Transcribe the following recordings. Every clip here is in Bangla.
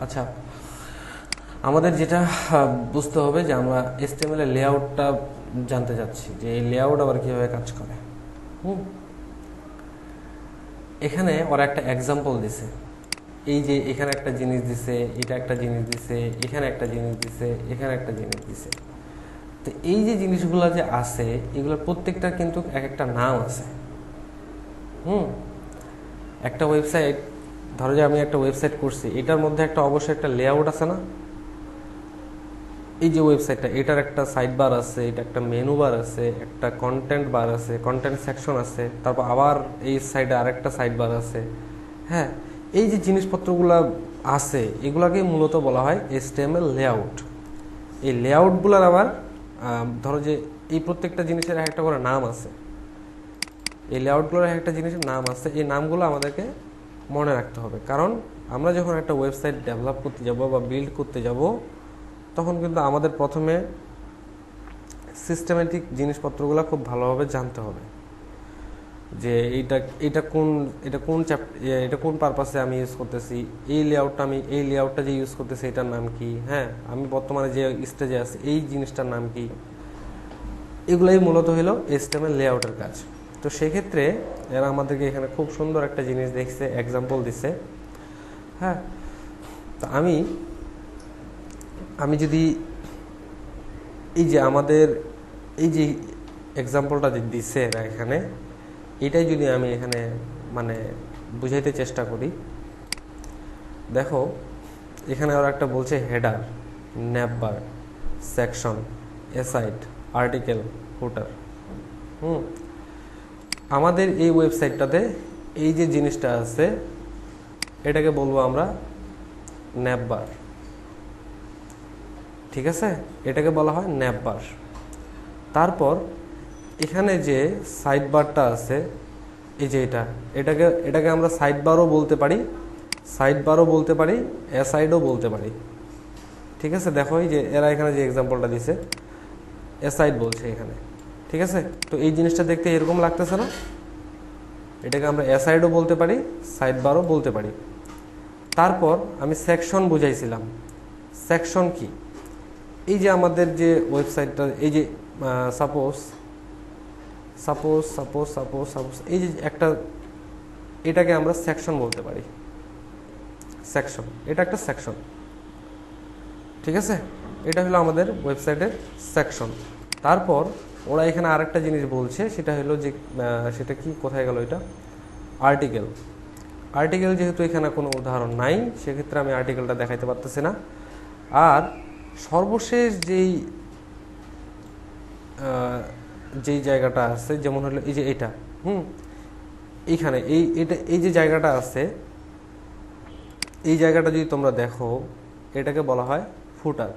আচ্ছা আমাদের যেটা বুঝতে হবে যে আমরা এসটিএমএল এর লেআউটটা জানতে চাচ্ছি, যে এই লেআউট আবার কীভাবে কাজ করে। হুম। এখানে ওরা একটা এক্সাম্পল দিছে। এই যে এখানে একটা জিনিস দিছে, এটা একটা জিনিস দিছে, এখানে একটা জিনিস দিছে, এখানে একটা জিনিস দিছে। তো এই যে জিনিসগুলো যে আছে, এগুলোর প্রত্যেকটার কিন্তু এক একটা নাম আছে। হুম। একটা ওয়েবসাইট ধরো যে আমি একটা ওয়েবসাইট করছি, এটার মধ্যে একটা অবশ্যই একটা লেআউট আছে না? এই যে ওয়েবসাইটটা এটার একটা সাইড বার আছে, এটা একটা মেনু বার আছে, একটা কন্টেন্ট বার আছে কন্টেন্ট সেকশন আছে, তারপর আবার এই সাইডে আরেকটা সাইড বার আছে। হ্যাঁ এই যে জিনিসপত্রগুলো আছে এগুলাকে মূলত বলা হয় এসটিএমএল লেআউট এই লেআউটগুলোর আবার ধরো যে এই প্রত্যেকটা জিনিসের এক একটা করে নাম আছে। এই লেআউটগুলোর এক একটা জিনিসের নাম আছে। এই নামগুলো আমাদেরকে মনে রাখতে হবে। কারণ আমরা যখন একটা ওয়েবসাইট ডেভেলপ করতে যাব বা বিল্ড করতে যাব, তখন কিন্তু আমাদের প্রথমে সিস্টেমেটিক জিনিসপত্রগুলো খুব ভালোভাবে জানতে হবে। যে এইটা এটা কোন এটা কোন চ্যাপ এটা কোন পারপাসে আমি ইউজ করতেছি, এই লেআউটটা আমি, এই লেআউটটা যে ইউজ করতেছি, এটার নাম কি? হ্যাঁ আমি বর্তমানে যে স্টেজে আছি, এই জিনিসটার নাম কি? এগুলাই মূলত হলো এস্টেমের লেআউটের কাজ। তো সেক্ষেত্রে এরা আমাদেরকে এখানে খুব সুন্দর একটা জিনিস দেখছে এক্সাম্পল দিছে হ্যাঁ? তো আমি আমি যদি এই যে আমাদের, এই যে এক্সাম্পলটা যে দিছে এরা এখানে, এটাই যদি আমি এখানে মানে বুঝাইতে চেষ্টা করি। দেখো, এখানে ওরা একটা বলছে header navbar section aside article, footer. Hmm? আমাদের এই ওয়েবসাইটটাতে এই যে জিনিসটা আছে, এটাকে বলব আমরা ন্যাপবার ঠিক আছে? এটাকে বলা হয় ন্যাপবার তারপর এখানে যে সাইড বারটা আছে, এই যে এটা, এটাকে এটাকে আমরা সাইড বারও বলতে পারি, সাইড বারও বলতে পারি, এ সাইডও বলতে পারি। ঠিক আছে? দেখো এই যে এরা এখানে যে এক্সাম্পলটা দিছে সাইড বলছে এখানে। ঠিক আছে? তো এই জিনিসটা দেখতে এরকম লাগতেছে না। এটাকে আমরা এ সাইডও বলতে পারি সাইড বারও বলতে পারি। তারপর আমি সেকশন বুঝাইছিলাম। সেকশন কি? এই যে আমাদের যে ওয়েবসাইটটা, এই যে suppose suppose suppose suppose suppose এই যে একটা, এটাকে আমরা সেকশন বলতে পারি। সেকশন, এটা একটা সেকশন। ঠিক আছে? এটা হলো আমাদের ওয়েবসাইটের সেকশন। তারপর ওরা এখানে আরেকটা জিনিস বলছে, সেটা হলো যে সেটা কি, কোথায় গেল এটা? আর্টিকেল আর্টিকেল যেহেতু এখানে কোনো উদাহরণ নাই, সেক্ষেত্রে আমি আর্টিকেলটা দেখাইতে পারতেছি না। আর সর্বশেষ যেই যেই জায়গাটা আছে, যেমন হলো এই যে এটা, হুম? এইখানে, এই, এটা, এই যে জায়গাটা আছে, এই জায়গাটা যদি তোমরা দেখো, এটাকে বলা হয় ফুটার।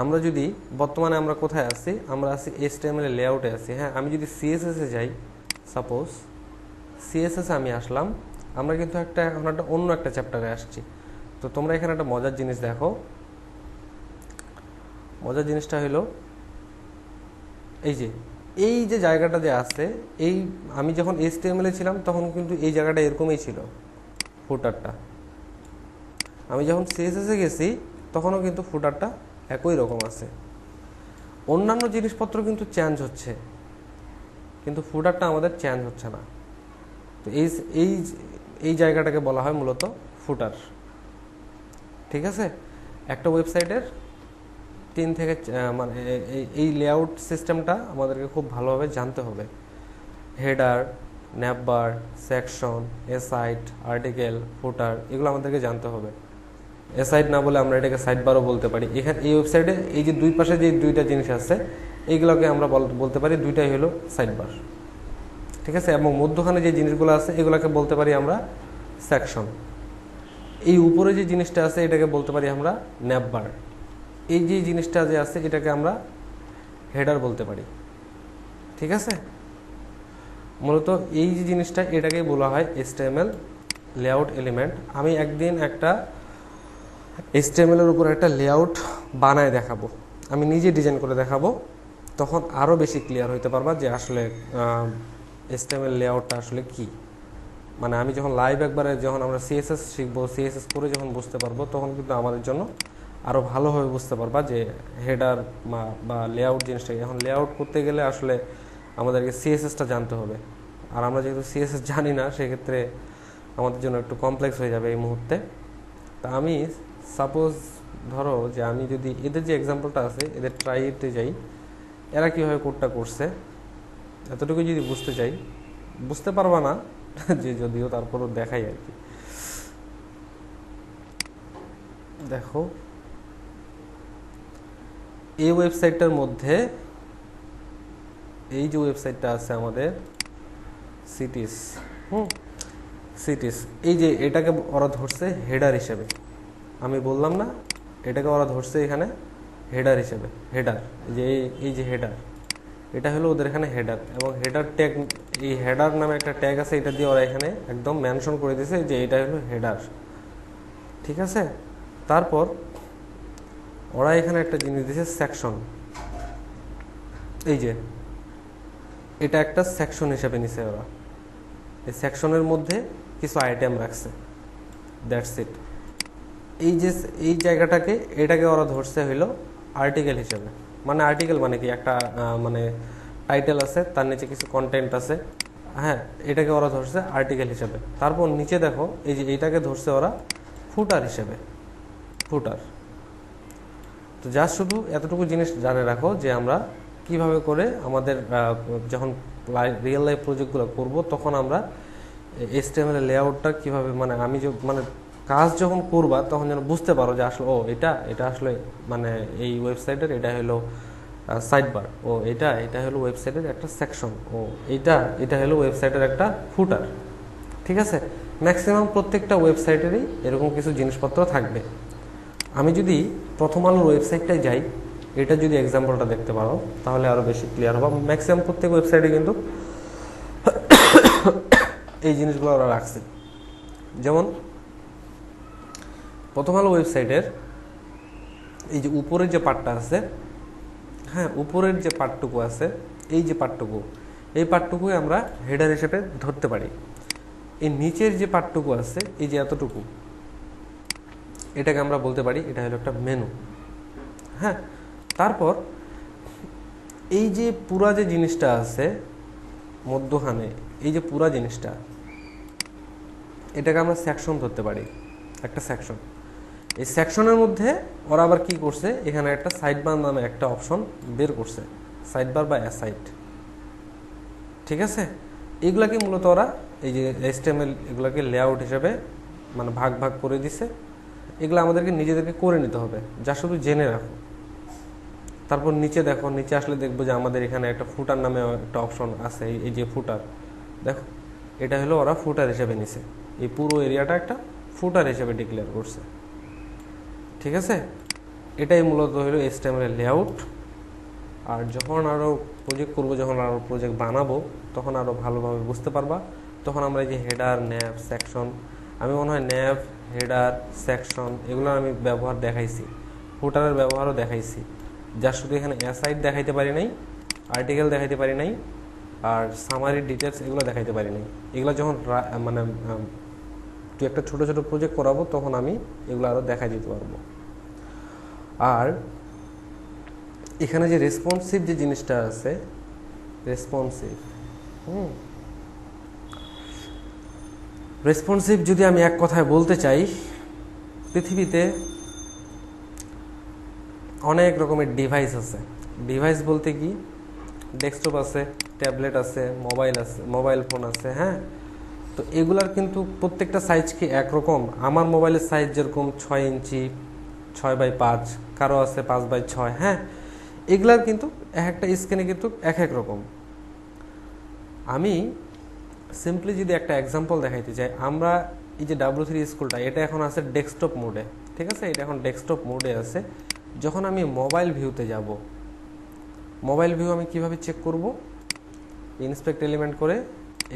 আমরা যদি বর্তমানে আমরা কোথায় আছি, আমরা আছি এর লেআউটে আছি হ্যাঁ? আমি যদি সিএসএস এ যাই সাপোজ সিএসএস আমি আসলাম, আমরা কিন্তু একটা এখন একটা অন্য একটা চ্যাপ্টারে আসছি। তো তোমরা এখানে একটা মজার জিনিস দেখো। মজার জিনিসটা হলো, এই যে এই যে জায়গাটা যে আছে, এই, আমি যখন এসটিএমএল এ ছিলাম, তখন কিন্তু এই জায়গাটা এরকমই ছিল ফুটারটা আমি যখন সিএসএস এ গেছি, তখনও কিন্তু ফুটারটা একই রকম আছে। অন্যান্য জিনিসপত্র কিন্তু চেঞ্জ হচ্ছে, কিন্তু ফুটারটা আমাদের চেঞ্জ হচ্ছে না। তো এই এই এই জায়গাটাকে বলা হয় মূলত ফুটার ঠিক আছে? একটা ওয়েবসাইটের তিন থেকে মানে এই- এই লেআউট সিস্টেমটা আমাদেরকে খুব ভালোভাবে জানতে হবে। Header navbar section aside article footer এগুলো আমাদেরকে জানতে হবে। এসাইট না বলে আমরা এটাকে সাইড বারও বলতে পারি। এখানে এই ওয়েবসাইটে এই যে দুই পাশে যে দুইটা জিনিস আছে, এইগুলোকে আমরা বল- বলতে পারি দুইটাই হলো সাইড বার ঠিক আছে? এবং মধ্যখানে যে জিনিসগুলো আছে, এগুলোকে বলতে পারি আমরা সেকশন এই উপরে যে জিনিসটা আছে, এটাকে বলতে পারি আমরা ন্যাপবার এই যে জিনিসটা যে আছে, এটাকে আমরা হেডার বলতে পারি। ঠিক আছে? মূলত এই যে জিনিসটা, এটাকেই বলা হয় এসটিএমএল লেআউট এলিমেন্ট আমি একদিন একটা এর উপর একটা লেআউট বানায় দেখাবো। আমি নিজে ডিজাইন করে দেখাবো। তখন আরও বেশি ক্লিয়ার হইতে পারবা যে আসলে এসটিএমএল লেআউটটা আসলে কি। মানে আমি যখন লাইভ একবারে যখন আমরা সিএসএস শিখব সিএসএস করে যখন বুঝতে পারব, তখন কিন্তু আমাদের জন্য আরও ভালোভাবে বুঝতে পারবা যে হেডার বা লেআউট জিনিসটা। এখন লেআউট করতে গেলে আসলে আমাদেরকে সিএসএসটা জানতে হবে। আর আমরা যেহেতু সিএসএস জানি না, সেক্ষেত্রে আমাদের জন্য একটু কমপ্লেক্স হয়ে যাবে এই মুহূর্তে। তা আমি সাপোজ ধরো যে আমি যদি এদের যে এক্সাম্পলটা আছে, এদের ট্রাইতে যাই, এরা কীভাবে কোডটা করছে? এতটুকু যদি বুঝতে চাই, বুঝতে পারবা না, যে যদিও তারপরও দেখাই আর কি। দেখো, এই ওয়েবসাইটটার মধ্যে, এই যে ওয়েবসাইটটা আছে আমাদের সিটিস হুম? সিটিস। এই যে এটাকে ওরা ধরছে হেডার হিসেবে। আমি বললাম না, এটাকে ওরা ধরছে এখানে হেডার হিসেবে, হেডার। যে, এই- যে হেডার। এটা হলো ওদের এখানে হেডার এবং হেডার ট্যাগ, এই হেডার নামে একটা ট্যাগ আছে, এটা দিয়ে ওরা এখানে একদম মেনশন করে দিয়েছে যে এটা হলো হেডার। ঠিক আছে? তারপর ওরা এখানে একটা জিনিস দিয়েছে সেকশন। এই যে, এটা একটা সেকশন হিসেবে নিছে ওরা। এই সেকশনের মধ্যে কিছু আইটেম রাখছে। দ্যাটস ইট এই যে, এই জায়গাটাকে, এটাকে ওরা ধরছে হইল আর্টিকেল হিসেবে। মানে আর্টিকেল মানে কি? একটা মানে টাইটেল আছে, তার নিচে কিছু কন্টেন্ট আছে। হ্যাঁ এটাকে ওরা ধরছে আর্টিকেল হিসেবে। তারপর নিচে দেখো, এই যে এইটাকে ধরছে ওরা ফুটার হিসেবে। ফুটার তো যা শুধু এতটুকু জিনিস জানে রাখো যে আমরা কীভাবে করে আমাদের যখন রিয়েল লাইফ প্রজেক্টগুলো করব, তখন আমরা এসটিএমএল লেআউটটা কীভাবে মানে আমি মানে কাজ যখন করবা, তখন যেন বুঝতে পারো যে আসলে, ও, এটা এটা আসলে মানে এই ওয়েবসাইটের এটা হলো সাইড বার ও, এটা এটা হলো ওয়েবসাইটের একটা সেকশন ও, এটা এটা হলো ওয়েবসাইটের একটা ফুটার ঠিক আছে? ম্যাক্সিমাম প্রত্যেকটা ওয়েবসাইটেরই এরকম কিছু জিনিসপত্র থাকবে। আমি যদি প্রথম আলোর ওয়েবসাইটটায় যাই, এটা যদি এক্সাম্পলটা দেখতে পারো, তাহলে আরও বেশি ক্লিয়ার হবে। ম্যাক্সিমাম প্রত্যেক ওয়েবসাইটে কিন্তু এই জিনিসগুলো ওরা রাখছে। যেমন, প্রথম আলো ওয়েবসাইটের এই যে উপরের যে পার্টটা আছে হ্যাঁ উপরের যে পার্টটুকু আছে, এই যে পার্টটুকু, এই পার্টটুকুই আমরা হেডার হিসেবে ধরতে পারি। এই নিচের যে পার্টটুকু আছে, এই যে এতটুকু, এটাকে আমরা বলতে পারি, এটা হলো একটা মেনু। হ্যাঁ তারপর এই যে পুরা যে জিনিসটা আছে, মধ্যখানে, এই যে পুরা জিনিসটা এটাকে আমরা সেকশন ধরতে পারি, একটা সেকশন এই সেকশনের মধ্যে ওরা আবার কি করছে? এখানে একটা সাইড বার নামে একটা অপশন বের করছে সাইড বার বা অ্যাসাইড ঠিক আছে? এগুলাকে মূলত ওরা এই যে এসটিএমএল এগুলাকে লেআউট হিসাবে মানে ভাগ ভাগ করে দিছে। এগুলো আমাদেরকে নিজেদেরকে করে নিতে হবে, যা শুধু জেনে রাখো। তারপর নিচে দেখো, নিচে আসলে দেখব যে আমাদের এখানে একটা ফুটার নামে একটা অপশন আছে, এই- এই যে ফুটার দেখো, এটা হলো ওরা ফুটার হিসেবে নিছে। এই পুরো এরিয়াটা একটা ফুটার হিসেবে ডিক্লেয়ার করছে। ঠিক আছে? এটাই মূলত হলো এসটিএমএল লেআউট আর যখন আরও প্রজেক্ট করব, যখন আরও প্রজেক্ট বানাবো, তখন আরও ভালোভাবে বুঝতে পারবা। তখন আমরা এই যে হেডার ন্যাভ সেকশন আমি মনে হয় ন্যাভ হেডার সেকশন এগুলো আমি ব্যবহার দেখাইছি। ফুটারের ব্যবহারও দেখাইছি। যা শুধু এখানে অ্যাসাইড দেখাইতে পারি নাই আর্টিকেল দেখাইতে পারি নাই, আর সামারি ডিটেলস এগুলো দেখাইতে পারি নাই। এগুলো যখন মানে দু একটা ছোট ছোট প্রজেক্ট করাবো, তখন আমি এগুলো আরও দেখাই দিতে পারব। আর এখানে যে রেসপন্সিভ যে জিনিসটা আছে রেসপন্সিভ হুম? রেসপন্সিভ যদি আমি এক কথায় বলতে চাই, পৃথিবীতে অনেক রকমের ডিভাইস আছে। ডিভাইস বলতে কি? ডেস্কটপ আছে ট্যাবলেট আছে মোবাইল আছে মোবাইল ফোন আছে হ্যাঁ? তো এগুলার কিন্তু প্রত্যেকটা সাইজ কি একরকম? আমার মোবাইলের সাইজ যেরকম ছয় ইঞ্চি, ছয় বাই পাঁচ, কারও আছে পাঁচ বাই ছয় হ্যাঁ? এগুলার কিন্তু এক একটা স্ক্রিনে কিন্তু এক এক রকম। আমি সিম্পলি যদি একটা এক্সাম্পল দেখাইতে চাই, আমরা এই যে ডাব্লিউ থ্রি স্কুলটা এটা এখন আছে ডেস্কটপ মোডে ঠিক আছে? এটা এখন ডেস্কটপ মোডে আছে। যখন আমি মোবাইল ভিউতে যাব মোবাইল ভিউ আমি কীভাবে চেক করব? ইন্সপেক্ট এলিমেন্ট করে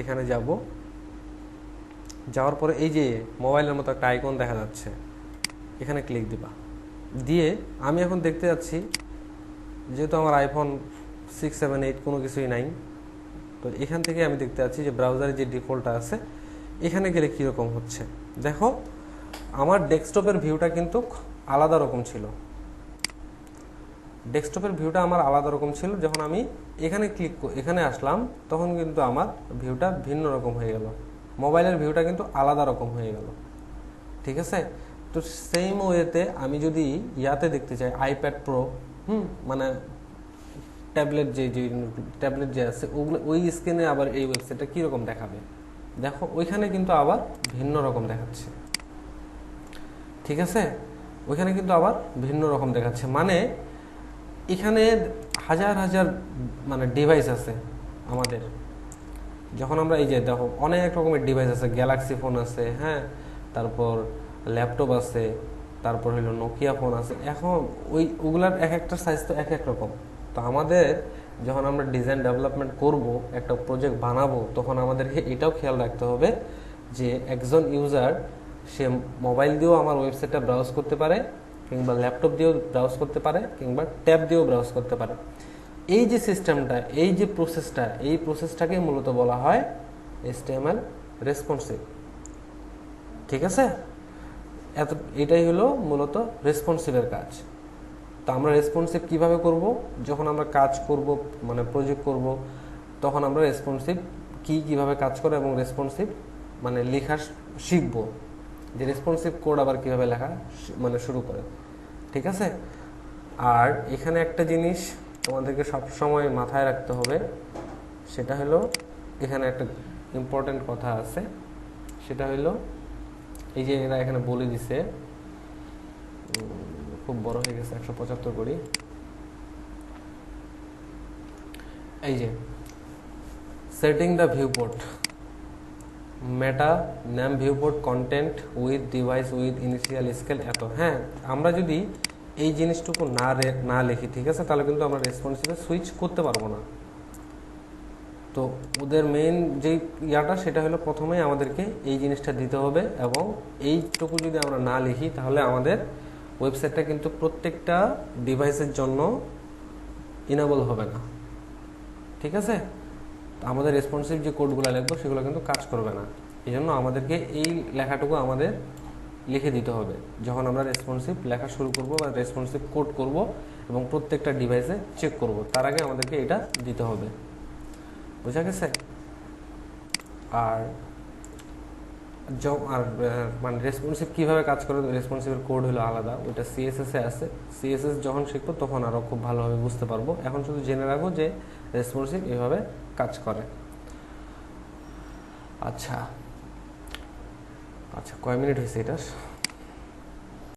এখানে যাব। যাওয়ার পরে এই যে মোবাইলের মতো একটা আইকন দেখা যাচ্ছে, এখানে ক্লিক দিবা। দিয়ে আমি এখন দেখতে যাচ্ছি, যেহেতু আমার আইফোন সিক্স সেভেন এইট কোনো কিছুই নাই, তো এখান থেকে আমি দেখতে পাচ্ছি যে ব্রাউজারে যে ডিফল্টটা আছে, এখানে গেলে কীরকম হচ্ছে? দেখো, আমার ডেস্কটপের ভিউটা কিন্তু আলাদা রকম ছিল। ডেস্কটপের ভিউটা আমার আলাদা রকম ছিল, যখন আমি এখানে ক্লিক এখানে আসলাম, তখন কিন্তু আমার ভিউটা ভিন্ন রকম হয়ে গেল। মোবাইলের ভিউটা কিন্তু আলাদা রকম হয়ে গেল। ঠিক আছে? তো সেম ওয়েতে আমি যদি ইয়াতে দেখতে চাই আইপ্যাড প্রো হুম মানে ট্যাবলেট যে যে ট্যাবলেট যে আছে, ওগুলো, ওই স্ক্রিনে আবার এই ওয়েবসাইটটা কীরকম দেখাবে? দেখো, ওইখানে কিন্তু আবার ভিন্ন রকম দেখাচ্ছে। ঠিক আছে? ওইখানে কিন্তু আবার ভিন্ন রকম দেখাচ্ছে। মানে এখানে হাজার হাজার মানে ডিভাইস আছে আমাদের। যখন আমরা এই যে দেখো, অনেক রকমের ডিভাইস আছে গ্যালাক্সি ফোন আছে হ্যাঁ? তারপর ল্যাপটপ আছে, তারপর হলো নোকিয়া ফোন আছে। এখন ওই, ওগুলার এক একটা সাইজ তো এক এক রকম। তো আমাদের যখন আমরা ডিজাইন ডেভেলপমেন্ট করব, একটা প্রজেক্ট বানাবো, তখন আমাদেরকে এটাও খেয়াল রাখতে হবে যে একজন ইউজার সে মোবাইল দিয়েও আমার ওয়েবসাইটটা ব্রাউজ করতে পারে, কিংবা ল্যাপটপ দিয়েও ব্রাউজ করতে পারে, কিংবা ট্যাব দিয়েও ব্রাউজ করতে পারে। এই যে সিস্টেমটা, এই যে প্রসেসটা, এই প্রসেসটাকে মূলত বলা হয় এসটিএমএল রেসপন্সিভ ঠিক আছে? এত, এটাই হলো মূলত রেসপন্সিভের কাজ। তো আমরা রেসপন্সিভ কীভাবে করব? যখন আমরা কাজ করব মানে প্রজেক্ট করব, তখন আমরা রেসপন্সিভ কি কীভাবে কাজ করে এবং রেসপন্সিভ মানে লেখা শিখব। যে রেসপন্সিভ কোড আবার কীভাবে লেখা মানে শুরু করে। ঠিক আছে? আর এখানে একটা জিনিস তোমাদেরকে সবসময় মাথায় রাখতে হবে, সেটা হলো এখানে একটা ইম্পর্টেন্ট কথা আছে, সেটা হলো এই যে এরা এখানে বলে দিছে খুব বড় হয়ে গেছে একশো পঁচাত্তর করি। এই যে setting the viewport meta name viewport content width device width initial scale এত হ্যাঁ আমরা যদি এই জিনিসটুকু না না লিখি, ঠিক আছে? তাহলে কিন্তু আমরা রেসপন্সিভে সুইচ করতে পারব না। তো ওদের মেইন যে ইয়াটা, সেটা হলো প্রথমেই আমাদেরকে এই জিনিসটা দিতে হবে এবং এইটুকু যদি আমরা না লিখি, তাহলে আমাদের ওয়েবসাইটটা কিন্তু প্রত্যেকটা ডিভাইসের জন্য ইনাবল হবে না। ঠিক আছে? আমাদের রেসপন্সিভ যে কোডগুলো লিখব, সেগুলো কিন্তু কাজ করবে না। এই জন্য আমাদেরকে এই লেখাটুকু আমাদের লিখে দিতে হবে। যখন আমরা রেসপন্সিভ লেখা শুরু করব বা রেসপন্সিভ কোড করব এবং প্রত্যেকটা ডিভাইসে চেক করব, তার আগে আমাদেরকে এটা দিতে হবে। বোঝা গেছে? আর আর মানে রেসপন্সিভ কীভাবে কাজ করে রেসপন্সিভের কোড হলো আলাদা, ওইটা সিএসএস আছে। সিএসএস যখন শিখব তখন আরও খুব ভালোভাবে বুঝতে পারব। এখন শুধু জেনে রাখব যে রেসপন্সিভ এভাবে কাজ করে। আচ্ছা আচ্ছা কয় মিনিট হয়েছে এটা